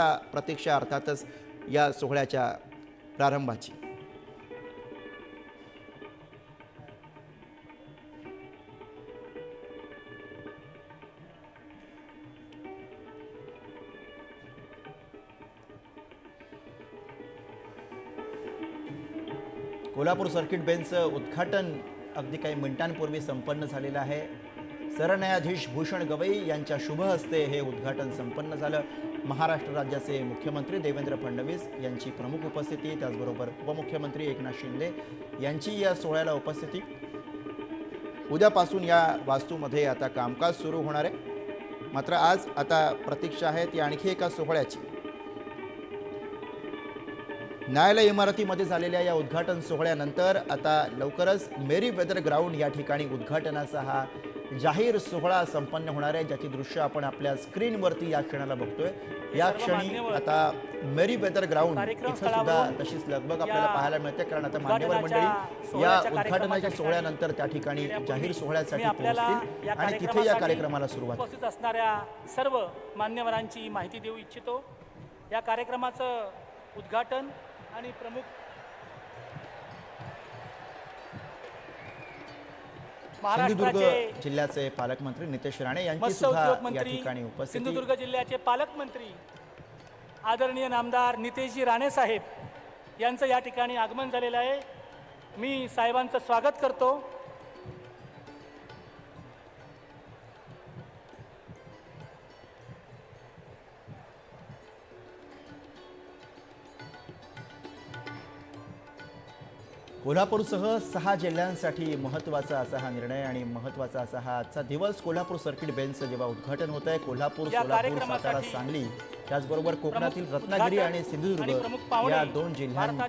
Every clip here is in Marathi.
प्रतीक्षा अर्थातच या सोहळ्याच्या प्रारंभाची. कोल्हापूर सर्किट बेंचचं उद्घाटन अगदी काही मिनिटांपूर्वी संपन्न झालेलं आहे. सरन्यायाधीश भूषण गवई यांच्या शुभ हस्ते हे उद्घाटन संपन्न झालं. महाराष्ट्र राज्याचे मुख्यमंत्री देवेंद्र फडणवीस यांची प्रमुख उपस्थिती त्याचबरोबर उपमुख्यमंत्री एकनाथ शिंदे यांची या सोहळ्याला उपस्थिती. उद्यापासून या वास्तूमध्ये आता कामकाज सुरू होणार आहे. मात्र आज आता प्रतीक्षा आहे ती आणखी एका सोहळ्याची. न्यायालय इमारतीमध्ये झालेल्या या उद्घाटन सोहळ्यानंतर आता लवकरच मेरी वेदर ग्राउंड या ठिकाणी उद्घाटनाचा हा जाहीर सोहळा संपन्न होणार आहे ज्याची दृश्य आपण आपल्या स्क्रीनवरती या क्षणाला बघतोय. या क्षणी आता मेरी वेदर ग्राउंड इथं सुद्धा तशीच लगबग आपल्याला पाहायला मिळते कारण आता मान्यवर मंडळी या उद्घाटनाच्या सोहळ्यानंतर त्या ठिकाणी जाहीर सोहळ्यासाठी पोहोचतील आणि तिथे या कार्यक्रमाला सुरुवात. उपस्थित असणाऱ्या सर्व मान्यवरांची माहिती देऊ इच्छितो. या कार्यक्रमाचं उद्घाटन आणि प्रमुख सिंधुदुर्ग जिल्ह्याचे पालकमंत्री नितेश राणे यांची मत्स्य सुद्धा या ठिकाणी उपस्थिती. सिंधुदुर्ग जिल्ह्याचे पालकमंत्री आदरणीय नामदार नितेशजी राणे साहेब यांचं या ठिकाणी आगमन झालेलं आहे. मी साहेबांचं स्वागत करतो. कोल्हापूरसह सहा जिल्ह्यांसाठी महत्त्वाचा असा हा निर्णय आणि महत्त्वाचा असा हा आजचा दिवस. कोल्हापूर सर्किट बेंचचं जेव्हा उद्घाटन होत आहे कोल्हापूर सोलापूर सातारा सांगली त्याचबरोबर कोकणातील रत्नागिरी आणि सिंधुदुर्ग या दोन जिल्ह्यांना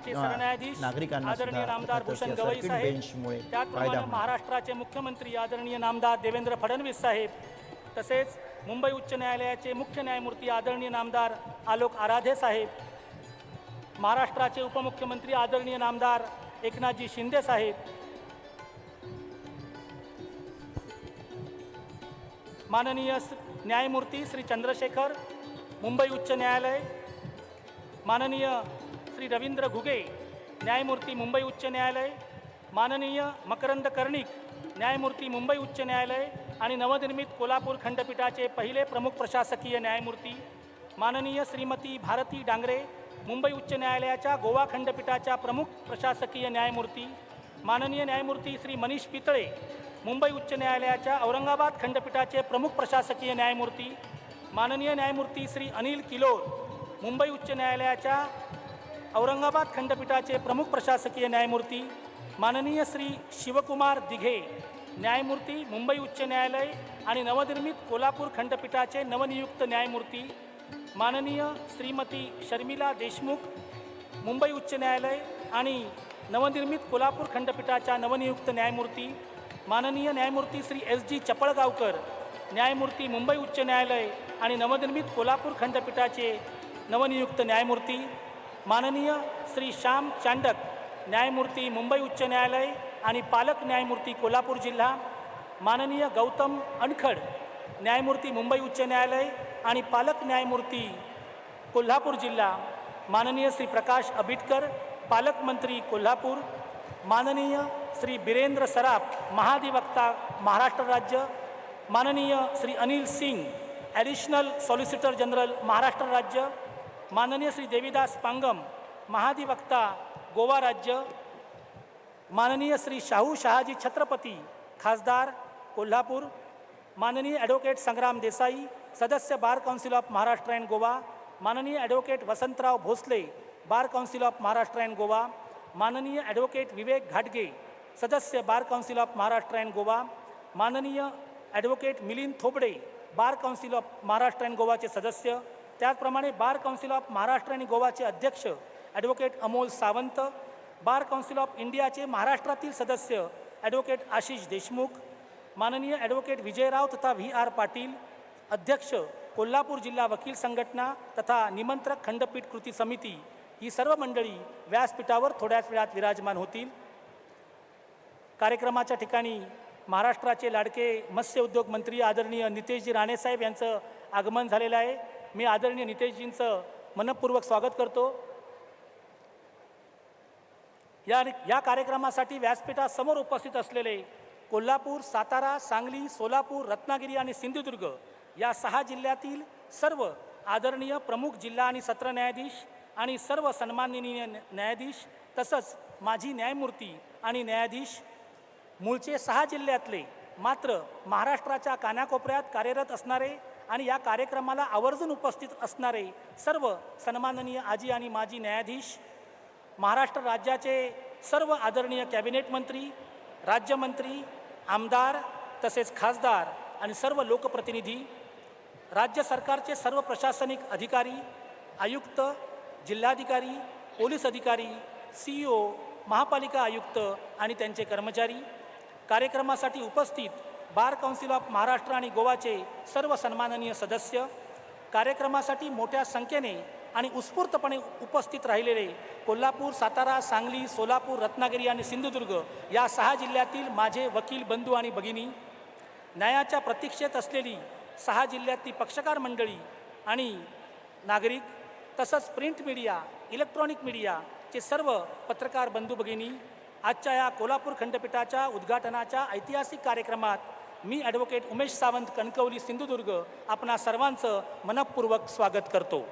नागरिकांना सर्किट बेंचमुळे फायदा महाराष्ट्राचे मुख्यमंत्री आदरणीय नामदार देवेंद्र फडणवीस साहेब तसेच मुंबई उच्च न्यायालयाचे मुख्य न्यायमूर्ती आदरणीय नामदार आलोक आराधे साहेब महाराष्ट्राचे उपमुख्यमंत्री आदरणीय नामदार एकनाथजी शिंदे साहेब. माननीय न्यायमूर्ती श्री चंद्रशेखर मुंबई उच्च न्यायालय. माननीय श्री रवींद्र घुगे न्यायमूर्ती मुंबई उच्च न्यायालय. माननीय मकरंद कर्णिक न्यायमूर्ती मुंबई उच्च न्यायालय आणि नवनिर्मित कोल्हापूर खंडपीठाचे पहिले प्रमुख प्रशासकीय न्यायमूर्ती. माननीय श्रीमती भारती डांगरे मुंबई उच्च न्यायालयाच्या गोवा खंडपीठाच्या प्रमुख प्रशासकीय न्यायमूर्ती माननीय न्यायमूर्ती श्री मनीष पितळे मुंबई उच्च न्यायालयाच्या औरंगाबाद खंडपीठाचे प्रमुख प्रशासकीय न्यायमूर्ती माननीय न्यायमूर्ती श्री अनिल किलोर मुंबई उच्च न्यायालयाच्या औरंगाबाद खंडपीठाचे प्रमुख प्रशासकीय न्यायमूर्ती माननीय श्री शिवकुमार दिघे न्यायमूर्ती मुंबई उच्च न्यायालय आणि नवनिर्मित कोल्हापूर खंडपीठाचे नवनियुक्त न्यायमूर्ती माननीय श्रीमती शर्मिला देशमुख मुंबई उच्च न्यायालय आणि नवनिर्मित कोल्हापूर खंडपीठाच्या नवनियुक्त न्यायमूर्ती माननीय न्यायमूर्ती श्री एस जी चपळगावकर न्यायमूर्ती मुंबई उच्च न्यायालय आणि नवनिर्मित कोल्हापूर खंडपीठाचे नवनियुक्त न्यायमूर्ती माननीय श्री श्याम चांडक न्यायमूर्ती मुंबई उच्च न्यायालय आणि पालक न्यायमूर्ती कोल्हापूर जिल्हा माननीय गौतम अनखड न्यायमूर्ती मुंबई उच्च न्यायालय आणि पालक न्यायमूर्ती कोल्हापूर जिल्हा माननीय श्री प्रकाश आबिटकर पालकमंत्री कोल्हापूर माननीय श्री बिरेंद्र सराफ महाधिवक्ता महाराष्ट्र राज्य माननीय Shri Anil Singh additional solicitor general Maharashtra राज्य माननीय श्री देवीदास पांगम महाधिवक्ता गोवा राज्य माननीय श्री शाहू शहाजी छत्रपती खासदार कोल्हापूर माननीय ॲडव्होकेट संग्राम देसाई सदस्य bar council of Maharashtra and Goa माननीय advocate Vasantrao Bhosale bar council of Maharashtra and Goa माननीय ॲडव्होकेट विवेक घाटगे सदस्य bar council of Maharashtra and Goa माननीय advocate Milind Thobde bar council of Maharashtra and गोवाचे सदस्य त्याचप्रमाणे बार काउन्सिल ऑफ महाराष्ट्र आणि गोवाचे अध्यक्ष advocate Amol Sawant bar council of इंडियाचे महाराष्ट्रातील सदस्य ॲडव्होकेट आशिष देशमुख माननीय ॲडव्होकेट विजयराव तथा व्ही आर पाटील अध्यक्ष कोल्हापूर जिल्हा वकील संघटना तथा निमंत्रक खंडपीठ कृती समिती ही सर्व मंडळी व्यासपीठावर थोड्याच वेळात विराजमान होतील. कार्यक्रमाच्या ठिकाणी महाराष्ट्राचे लाडके मत्स्य उद्योग मंत्री आदरणीय नितेशजी राणेसाहेब यांचं आगमन झालेलं आहे. मी आदरणीय नितेशजींचं मनपूर्वक स्वागत करतो. या या कार्यक्रमासाठी व्यासपीठासमोर उपस्थित असलेले कोल्हापूर सातारा सांगली सोलापूर रत्नागिरी आणि सिंधुदुर्ग या सहा जिल्ह्यातील सर्व आदरणीय प्रमुख जिल्हा आणि सत्र न्यायाधीश आणि सर्व सन्माननीय न्यायाधीश तसंच माजी न्यायमूर्ती आणि न्यायाधीश मूळचे सहा जिल्ह्यातले मात्र महाराष्ट्राच्या कानाकोपऱ्यात कार्यरत असणारे आणि या कार्यक्रमाला आवर्जून उपस्थित असणारे सर्व सन्माननीय आजी आणि माजी न्यायाधीश महाराष्ट्र राज्याचे सर्व आदरणीय कॅबिनेट मंत्री राज्यमंत्री आमदार तसेच खासदार आणि सर्व लोकप्रतिनिधी राज्य सरकारचे सर्व प्रशासनिक अधिकारी आयुक्त जिल्हाधिकारी पोलीस अधिकारी सी ओ महापालिका आयुक्त आणि त्यांचे कर्मचारी कार्यक्रमासाठी उपस्थित बार काउन्सिल ऑफ महाराष्ट्र आणि गोवाचे सर्व सन्माननीय सदस्य कार्यक्रमासाठी मोठ्या संख्येने आणि उत्स्फूर्तपणे उपस्थित राहिलेले कोल्हापूर सातारा सांगली सोलापूर रत्नागिरी आणि सिंधुदुर्ग या सहा जिल्ह्यातील माझे वकील बंधू आणि भगिनी न्यायाच्या प्रतीक्षेत असलेली सहा जिल्ह्यातली पक्षकार मंडळी आणि नागरिक तसंच प्रिंट मीडिया इलेक्ट्रॉनिक मीडियाचे सर्व पत्रकार बंधू भगिनी आजच्या या कोल्हापूर खंडपीठाच्या उद्घाटनाच्या ऐतिहासिक कार्यक्रमात मी ॲडव्होकेट उमेश सावंत कणकवली सिंधुदुर्ग आपणा सर्वांचं मनपूर्वक स्वागत करतो.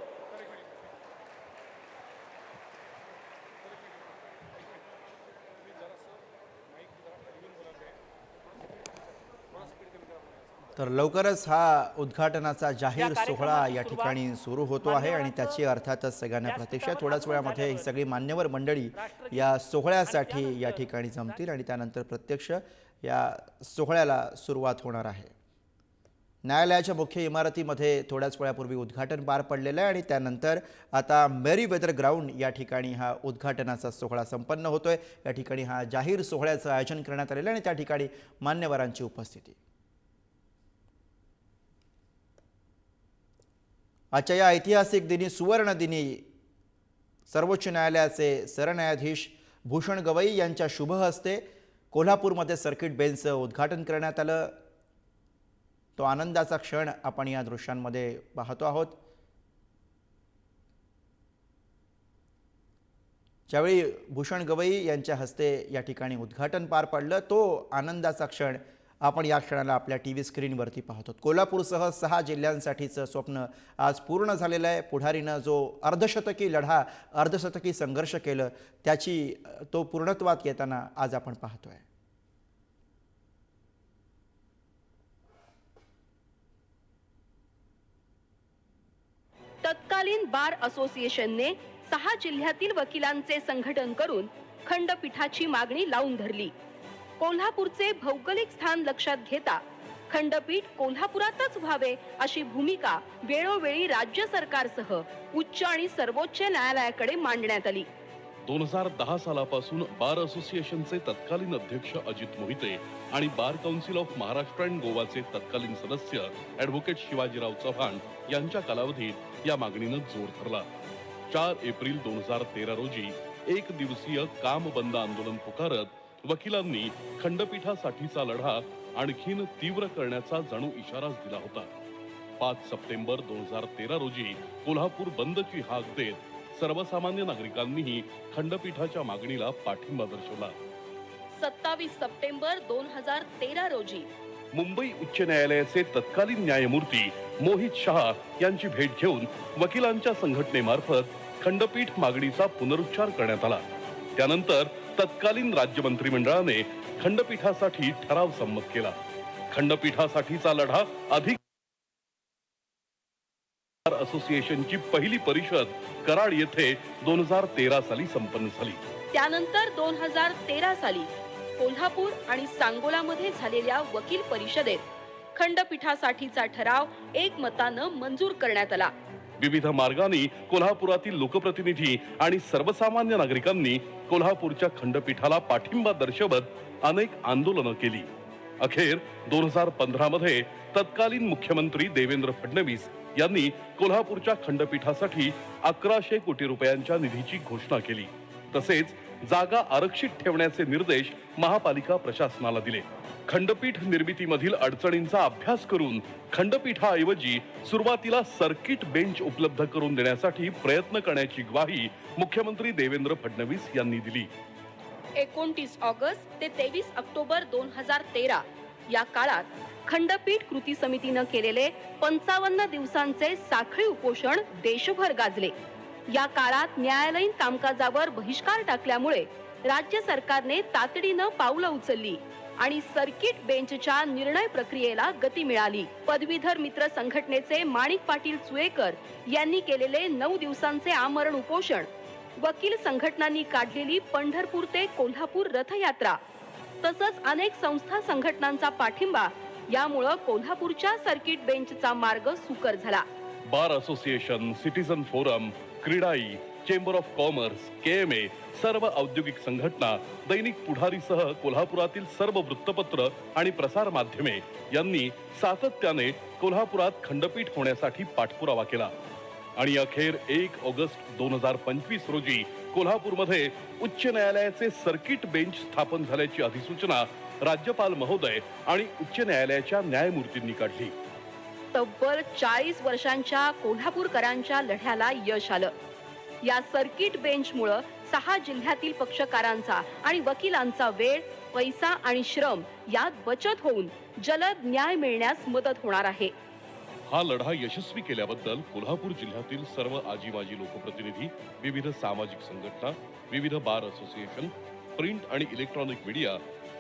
तर लवकरच हा उद्घाटनाचा जाहीर सोहळा या ठिकाणी सुरू होतो आहे आणि त्याची अर्थातच सगळ्यांना प्रतीक्षा. थोड्याच वेळामध्ये ही सगळी मान्यवर मंडळी या सोहळ्यासाठी या ठिकाणी जमतील आणि त्यानंतर प्रत्यक्ष या सोहळ्याला सुरुवात होणार आहे. न्यायालयाच्या मुख्य इमारतीमध्ये थोड्याच वेळापूर्वी उद्घाटन पार पडलेलं आहे आणि त्यानंतर आता मेरी वेदर ग्राउंड या ठिकाणी हा उद्घाटनाचा सोहळा संपन्न होतोय. या ठिकाणी हा जाहीर सोहळ्याचं आयोजन करण्यात आलेलं आहे आणि त्या ठिकाणी मान्यवरांची उपस्थिती. आजच्या या ऐतिहासिक दिनी सुवर्ण दिनी सर्वोच्च न्यायालयाचे सरन्यायाधीश भूषण गवई यांच्या शुभ हस्ते कोल्हापूरमध्ये सर्किट बेंचचं उद्घाटन करण्यात आलं. तो आनंदाचा क्षण आपण या दृश्यांमध्ये पाहतो आहोत. ज्यावेळी भूषण गवई यांच्या हस्ते या ठिकाणी उद्घाटन पार पडलं तो आनंदाचा क्षण आपण या क्षणाला आपल्या टी व्ही स्क्रीनवरती पाहतो कोल्हापूरसह सहा जिल्ह्यांसाठीचं स्वप्न आज पूर्ण झालेलं आहे. पुढारीनं जो अर्धशतकी लढा अर्धशतकी संघर्ष केलं त्याची तो पूर्णत्वात येताना आज आपण पाहतोय. तत्कालीन बार असोसिएशनने सहा जिल्ह्यातील वकिलांचे संघटन करून खंडपीठाची मागणी लावून धरली. कोल्हापूरचे भौगोलिक स्थान लक्षात घेता खंडपीठ कोल्हापुरातच व्हावे अशी भूमिका वेळोवेळी राज्य सरकारसह उच्च आणि सर्वोच्च न्यायालयाकडे मांडण्यात आली. दोन हजार दहा सालापासून बार असोसिएशनचे तत्कालीन अध्यक्ष अजित मोहिते आणि bar council of Maharashtra and गोवाचे तत्कालीन सदस्य ऍडव्होकेट शिवाजीराव चव्हाण यांच्या कालावधीत या मागणीनं जोर धरला. चार एप्रिल दोन हजार तेरा रोजी एक दिवसीय काम बंद आंदोलन पुकारत वकिलांनी खंडपीठासाठीचा लढा आणखीन तीव्र करण्याचा जणू इशाराच दिला होता. पाच सप्टेंबर दोन हजार तेरा रोजी कोल्हापूर बंदची हाक देत सर्वसामान्य नागरिकांनीही खंडपीठाच्या मागणीला पाठिंबा दर्शवला. सत्तावीस सप्टेंबर दोन हजार तेरा रोजी मुंबई उच्च न्यायालयाचे तत्कालीन न्यायमूर्ती मोहित शहा यांची भेट घेऊन वकिलांच्या संघटनेमार्फत खंडपीठ मागणीचा पुनरुच्चार करण्यात आला. त्यानंतर तत्कालीन राज्य मंत्रिमंडळाने खंडपीठासाठी ठराव संमत केला. खंडपीठासाठीचा लढा अधिक असोसिएशनची पहिली परिषद कराड येथे दोन हजार तेरा साली संपन्न झाली. त्यानंतर दोन हजार तेरा साली कोल्हापूर आणि सांगोलामध्ये झालेल्या वकील परिषदेत खंडपीठासाठीचा ठराव एकमतानं मंजूर करण्यात आला. विविध मार्गांनी कोल्हापुरातील लोकप्रतिनिधी आणि सर्वसामान्य नागरिकांनी कोल्हापूरच्या खंडपीठाला पाठिंबा दर्शवत अनेक आंदोलनं केली. अखेर दोन हजार पंधरा मध्ये तत्कालीन मुख्यमंत्री देवेंद्र फडणवीस यांनी कोल्हापूरच्या खंडपीठासाठी अकराशे कोटी रुपयांच्या निधीची घोषणा केली. तसेच जागा आरक्षित ठेवण्याचे निर्देश महापालिका प्रशासनाला दिले. खंडपीठ निर्मितीमधील अडचणींचा अभ्यास करून खंडपीठाऐवजी सुरुवातीला सर्किट बेंच उपलब्ध करून देण्यासाठी प्रयत्न करण्याची ग्वाही मुख्यमंत्री देवेंद्र फडणवीस यांनी दिली. एकोणतीस ऑगस्ट ते तेवीस ऑक्टोबर दोन हजार तेरा या काळात खंडपीठ कृती समितीनं केलेले पंचावन्न दिवसांचे साखळी उपोषण देशभर गाजले. या काळात न्यायालयीन कामकाजावर बहिष्कार टाकल्यामुळे राज्य सरकारने तातडीनं पावलं उचलली आणि सर्किट बेंचच्या निर्णय प्रक्रियेला गती मिळाली. पदवीधर मित्र संघटनेचे माणिक पाटील चुएकर यांनी केलेले नऊ दिवसांचे आमरण उपोषण वकील संघटनांनी काढलेली पंढरपूर ते कोल्हापूर रथयात्रा तसंच अनेक संस्था संघटनांचा पाठिंबा यामुळं कोल्हापूरच्या सर्किट बेंचचा मार्ग सुकर झाला. Bar association citizen forum CREDAI chamber of commerce K M A सर्व औद्योगिक संघटना दैनिक पुढारीसह कोल्हापुरातील सर्व वृत्तपत्र आणि प्रसार माध्यमे यांनी सातत्याने कोल्हापुरात खंडपीठ होण्यासाठी पाठपुरावा केला. आणि अखेर एक ऑगस्ट दोन हजार पंचवीस रोजी कोल्हापूरमध्ये उच्च न्यायालयाचे सर्किट बेंच स्थापन झाल्याची अधिसूचना राज्यपाल महोदय आणि उच्च न्यायालयाच्या न्यायमूर्तींनी काढली. तब्बल चाळीस वर्षांच्या कोल्हापूरकरांच्या लढ्याला यश आलं. या सर्किट बेंचमुळं सहा जिल्ह्यातील पक्षकारांचा आणि वकिलांचा वेळ पैसा आणि श्रम यात बचत होऊन जलद न्याय मिळण्यास मदत होणार आहे. हा लढा यशस्वी केल्याबद्दल कोल्हापूर जिल्ह्यातील सर्व आजी माजी लोकप्रतिनिधी विविध सामाजिक संघटना विविध बार असोसिएशन प्रिंट आणि इलेक्ट्रॉनिक मीडिया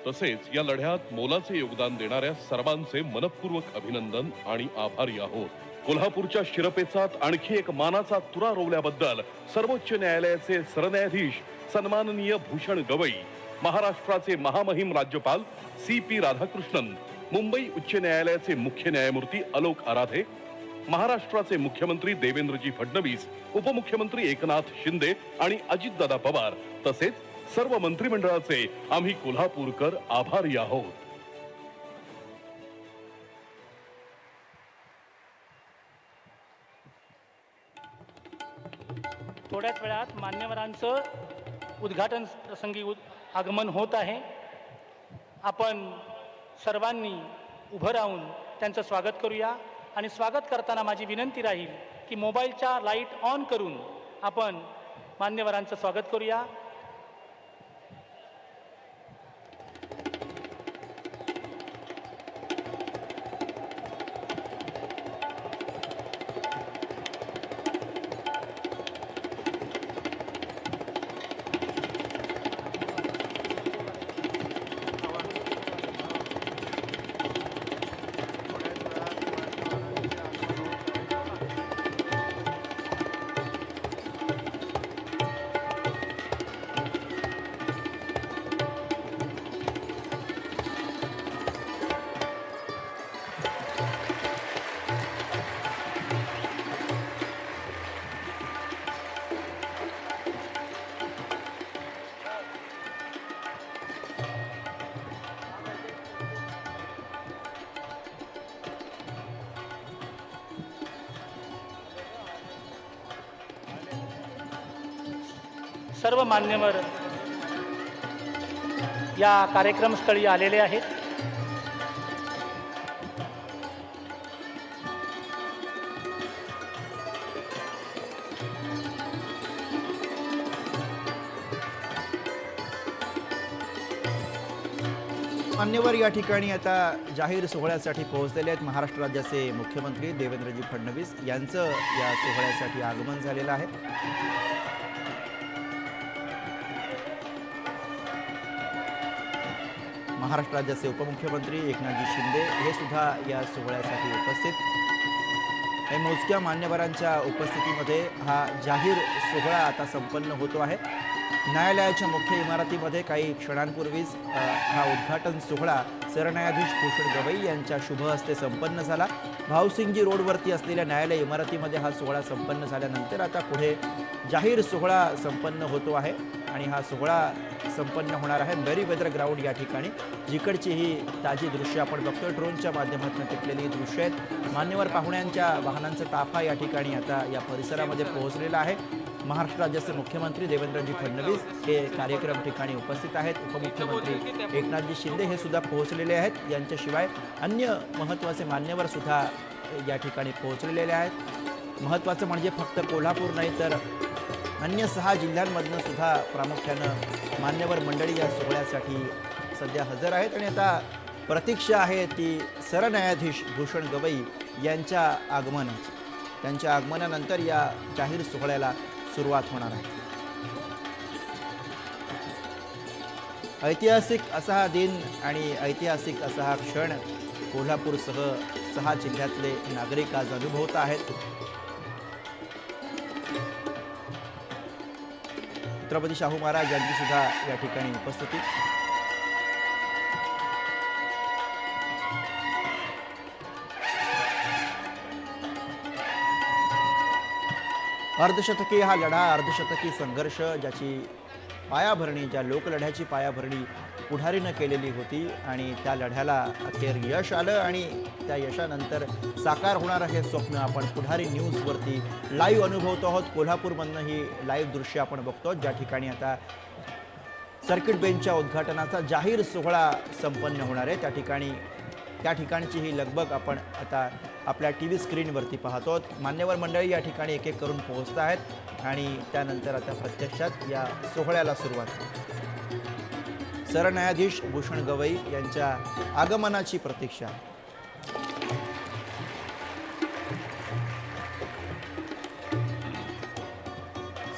तसेच या लढ्यात मोलाचे योगदान देणाऱ्या सर्वांचे मनपूर्वक अभिनंदन आणि आभारी आहोत. कोल्हापूरच्या शिरपेचात आणखी एक मानाचा तुरा रोवल्याबद्दल सर्वोच्च न्यायालयाचे सरन्यायाधीश सन्माननीय भूषण गवई महाराष्ट्राचे महामहिम राज्यपाल सी पी राधाकृष्णन मुंबई उच्च न्यायालयाचे मुख्य न्यायमूर्ती अलोक आराधे महाराष्ट्राचे मुख्यमंत्री देवेंद्रजी फडणवीस उपमुख्यमंत्री एकनाथ शिंदे आणि अजितदादा पवार तसेच सर्व मंत्रिमंडळाचे आम्ही कोल्हापूरकर आभारी आहोत. थोड्याच वेळात मान्यवरांचं उद्घाटन प्रसंगी उद आगमन होत आहे. आपण सर्वांनी उभं राहून त्यांचं स्वागत करूया आणि स्वागत करताना माझी विनंती राहील की मोबाईलच्या लाइट ऑन करून आपण मान्यवरांचं स्वागत करूया. सर्व मान्यवर या कार्यक्रमस्थळी आलेले आहेत. मान्यवर या ठिकाणी आता जाहीर सोहळ्यासाठी पोहोचलेले आहेत महाराष्ट्र राज्याचे मुख्यमंत्री देवेंद्रजी फडणवीस. यांचं या सोहळ्यासाठी आगमन झालेलं आहे. महाराष्ट्र राज्याचे उपमुख्यमंत्री एकनाथजी शिंदे हे सुद्धा या सोहळ्यासाठी उपस्थित. हे मोजक्या मान्यवरांच्या उपस्थितीमध्ये हा जाहीर सोहळा आता संपन्न होतो आहे. न्यायालयाच्या मुख्य इमारतीमध्ये काही क्षणांपूर्वीच हा उद्घाटन सोहळा सरन्यायाधीश भूषण गवई यांच्या शुभ हस्ते संपन्न झाला. भाऊसिंगजी रोडवरती असलेल्या न्यायालय इमारतीमध्ये हा सोहळा संपन्न झाल्यानंतर आता पुढे जाहीर सोहळा संपन्न होतो आहे. आणि हा सोहळा संपन्न होणार आहे. मेरीवेदर ग्राउंड या ठिकाणी. जिकडची ही ताजी दृश्य आपण बघतोय ड्रोनच्या माध्यमातून टिपलेली दृश्य आहेत. मान्यवर पाहुण्यांच्या वाहनांचा ताफा या ठिकाणी आता या परिसरामध्ये पोहोचलेला आहे. महाराष्ट्र राज्याचे मुख्यमंत्री देवेंद्रजी फडणवीस हे कार्यक्रम ठिकाणी उपस्थित आहेत. उपमुख्यमंत्री एकनाथजी शिंदे हे सुद्धा पोहोचलेले आहेत. यांच्याशिवाय अन्य महत्त्वाचे मान्यवर सुद्धा या ठिकाणी पोहोचलेले आहेत. महत्त्वाचं म्हणजे फक्त कोल्हापूर नाही तर अन्य सहा जिल्ह्यांमधनं सुद्धा प्रामुख्यानं मान्यवर मंडळी या सोहळ्यासाठी सध्या हजर आहेत. आणि आता प्रतीक्षा आहे ती सरन्यायाधीश भूषण गवई यांच्या आगमनाची. त्यांच्या आगमनानंतर या जाहीर सोहळ्याला सुरुवात होणार आहे. ऐतिहासिक असा हा दिन आणि ऐतिहासिक असा हा क्षण कोल्हापूरसह सहा जिल्ह्यातले नागरिक आज अनुभवत आहेत. छत्रपती शाहू महाराज यांची सुद्धा या ठिकाणी उपस्थिती. अर्धशतकी हा लढा अर्धशतकी संघर्ष ज्याची पायाभरणी ज्या लोकलढ्याची पायाभरणी पुढारीनं केलेली होती आणि त्या लढ्याला अखेर यश आलं आणि त्या यशानंतर साकार होणारं हे स्वप्न. आपण पुढारी न्यूजवरती लाईव्ह अनुभवतो आहोत. कोल्हापूरमधनं ही लाईव्ह दृश्य आपण बघतो ज्या ठिकाणी आता सर्किट बेंचच्या उद्घाटनाचा जाहीर सोहळा संपन्न होणार आहे. त्या ठिकाणी त्या ठिकाणची ही लगबग आपण आता आपल्या टी व्ही स्क्रीनवरती पाहतो मान्यवर मंडळी या ठिकाणी एक एक करून पोहोचत आहेत आणि त्यानंतर आता प्रत्यक्षात या सोहळ्याला सुरुवात सरन्यायाधीश भूषण गवई यांच्या आगमनाची प्रतीक्षा.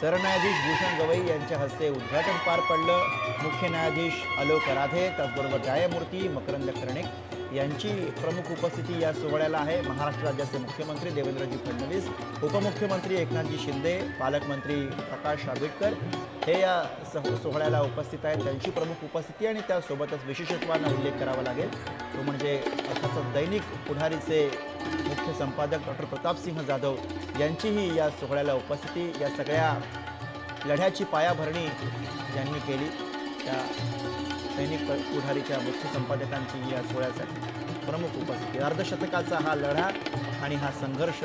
सरन्यायाधीश भूषण गवई यांच्या हस्ते उद्घाटन पार पडलं. मुख्य न्यायाधीश अलोक राधे त्याचबरोबर न्यायमूर्ती मकरंद कर्णिक यांची प्रमुख उपस्थिती या सोहळ्याला आहे. महाराष्ट्र राज्याचे मुख्यमंत्री देवेंद्रजी फडणवीस उपमुख्यमंत्री एकनाथजी शिंदे पालकमंत्री प्रकाश आंबेडकर हे या सह सोहळ्याला उपस्थित आहेत. त्यांची प्रमुख उपस्थिती आणि त्यासोबतच विशेषत्वानं उल्लेख करावा लागेल. तो म्हणजे अर्थातच दैनिक पुढारीचे मुख्य संपादक डॉक्टर प्रतापसिंह जाधव यांचीही या सोहळ्याला उपस्थिती या सगळ्या लढ्याची पायाभरणी ज्यांनी केली. त्या सैनिक पुढारीच्या मुख्य संपादकांची या सोहळ्यासाठी प्रमुख उपस्थिती. अर्धशतकाचा हा लढा आणि हा संघर्ष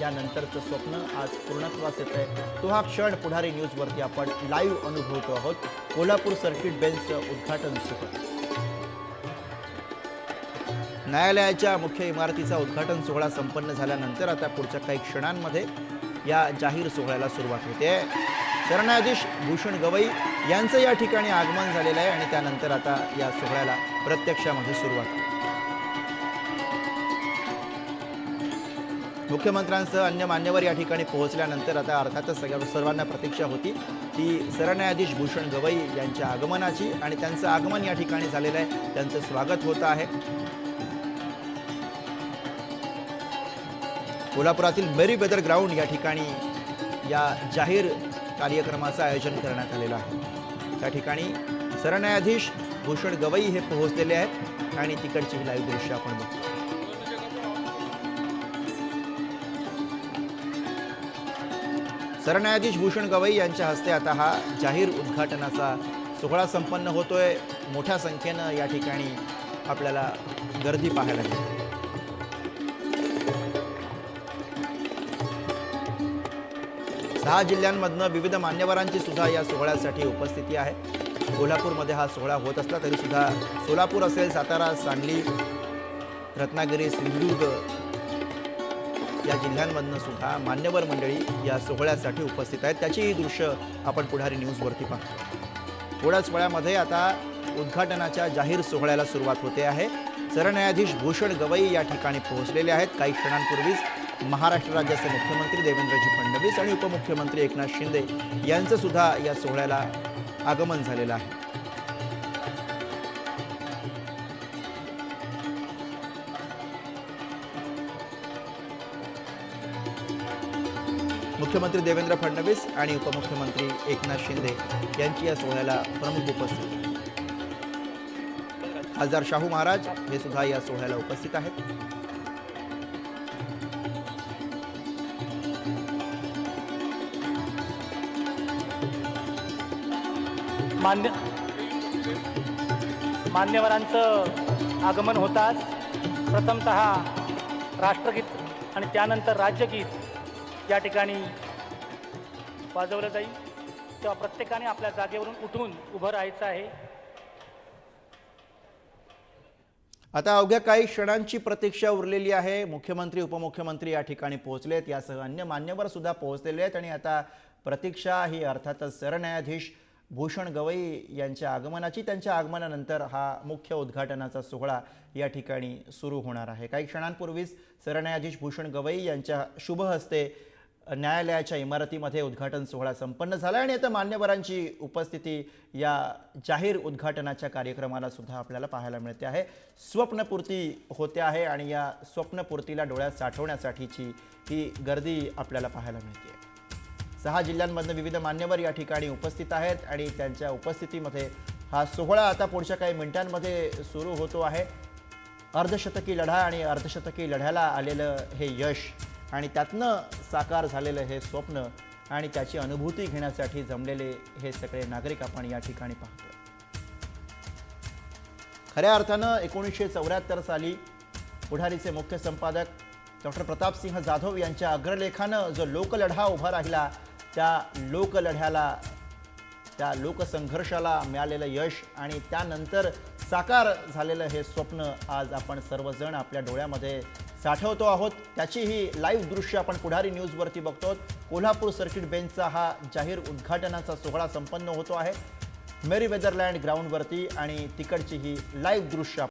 यानंतरचं स्वप्न आज पूर्णत्वास येत आहे तो हा क्षण पुढारी न्यूजवरती आपण लाईव्ह अनुभवतो आहोत. कोल्हापूर सर्किट बेंचचं उद्घाटन सोहळा न्यायालयाच्या मुख्य इमारतीचा उद्घाटन सोहळा संपन्न झाल्यानंतर आता पुढच्या काही क्षणांमध्ये या जाहीर सोहळ्याला सुरुवात होते. सरन्यायाधीश भूषण गवई यांचं या ठिकाणी आगमन झालेलं आहे आणि त्यानंतर आता या सोहळ्याला प्रत्यक्षामध्ये म्हणजे सुरुवात. मुख्यमंत्र्यांसह अन्य मान्यवर या ठिकाणी पोहोचल्यानंतर आता अर्थातच सगळ्या सर्वांना प्रतीक्षा होती. ती सरन्यायाधीश भूषण गवई यांच्या आगमनाची आणि त्यांचं आगमन या ठिकाणी झालेलं आहे. त्यांचं स्वागत होतं आहे. कोल्हापुरातील मेरी वेदर ग्राउंड या ठिकाणी या जाहीर कार्यक्रमाचं आयोजन करण्यात आलेलं आहे. त्या ठिकाणी सरन्यायाधीश भूषण गवई हे पोहोचलेले आहेत आणि तिकडची लाईव्ह दृश्य आपण बघतो सरन्यायाधीश भूषण गवई यांच्या हस्ते आता हा जाहीर उद्घाटनाचा सोहळा संपन्न होतोय. मोठ्या संख्येनं या ठिकाणी आपल्याला गर्दी पाहायला मिळते. दहा जिल्ह्यांमधनं विविध मान्यवरांची सुद्धा या सोहळ्यासाठी उपस्थिती आहे. कोल्हापूरमध्ये हा सोहळा होत असला तरीसुद्धा सोलापूर असेल सातारा सांगली रत्नागिरी सिंधुदुर्ग या जिल्ह्यांमधनं सुद्धा मान्यवर मंडळी या सोहळ्यासाठी उपस्थित आहेत. त्याचीही दृश्य आपण पुढारी न्यूजवरती पाहतो. थोड्याच वेळामध्ये आता उद्घाटनाच्या जाहीर सोहळ्याला सुरुवात होते आहे. सरन्यायाधीश भूषण गवई या ठिकाणी पोहोचलेले आहेत. काही क्षणांपूर्वीच महाराष्ट्र राज्याचे मुख्यमंत्री देवेंद्रजी फडणवीस आणि उपमुख्यमंत्री एकनाथ शिंदे यांचं सुद्धा या सोहळ्याला आगमन झालेलं आहे. मुख्यमंत्री देवेंद्र फडणवीस आणि उपमुख्यमंत्री एकनाथ शिंदे यांची या सोहळ्याला प्रमुख उपस्थिती. खासदार शाहू महाराज हे सुद्धा या सोहळ्याला उपस्थित आहेत. मान्य मान्यवरांचं आगमन होताच. प्रथमत राष्ट्रगीत आणि त्यानंतर राज्यगीत या ठिकाणी वाजवलं जाईल. तेव्हा प्रत्येकाने आपल्या जागेवरून उठून उभं राहायचं आहे. आता अवघ्या काही क्षणांची प्रतीक्षा उरलेली आहे. मुख्यमंत्री उपमुख्यमंत्री या ठिकाणी पोहोचलेत. यासह अन्य मान्यवर सुद्धा पोहोचलेले आहेत. आणि आता प्रतीक्षा ही अर्थातच सरन्यायाधीश भूषण गवई यांच्या आगमनाची त्यांच्या आगमनानंतर हा मुख्य उद्घाटनाचा सोहळा या ठिकाणी सुरू होणार आहे. काही क्षणांपूर्वीच सरन्यायाधीश भूषण गवई यांच्या शुभ हस्ते न्यायालयाच्या इमारतीमध्ये उद्घाटन सोहळा संपन्न झाला आणि आता मान्यवरांची उपस्थिती या जाहीर उद्घाटनाच्या कार्यक्रमाला सुद्धा आपल्याला पाहायला मिळते आहे. स्वप्नपूर्ती होते आहे आणि या स्वप्नपूर्तीला डोळ्यात साठवण्यासाठीची ही गर्दी आपल्याला पाहायला मिळते सहा जिल्ह्यांमधनं विविध मान्यवर या ठिकाणी उपस्थित आहेत आणि त्यांच्या उपस्थितीमध्ये हा सोहळा आता पुढच्या काही मिनिटांमध्ये सुरू होतो आहे. अर्धशतकी लढा आणि अर्धशतकी लढ्याला आलेलं हे यश आणि त्यातनं साकार झालेलं हे स्वप्न आणि त्याची अनुभूती घेण्यासाठी जमलेले हे सगळे नागरिक आपण या ठिकाणी पाहतो खऱ्या अर्थानं एकोणीसशे चौऱ्याहत्तर साली पुढारीचे मुख्य संपादक डॉक्टर प्रतापसिंह जाधव यांच्या अग्रलेखानं जो लोकलढा उभा राहिला त्या लोकलढ्याला त्या लोकसंघर्षाला मिळालेलं यश आणि त्यानंतर साकार झालेलं हे स्वप्न आज आपण सर्वजण आपल्या डोळ्यामध्ये साठवतो आहोत. त्याची ही लाईव्ह दृश्य आपण पुढारी न्यूजवरती बघतो कोल्हापूर सर्किट बेंचचा हा जाहीर उद्घाटनाचा सोहळा संपन्न होतो आहे. मेरी वेदरलँड ग्राउंडवरती आणि तिकडची ही लाईव्ह दृश्य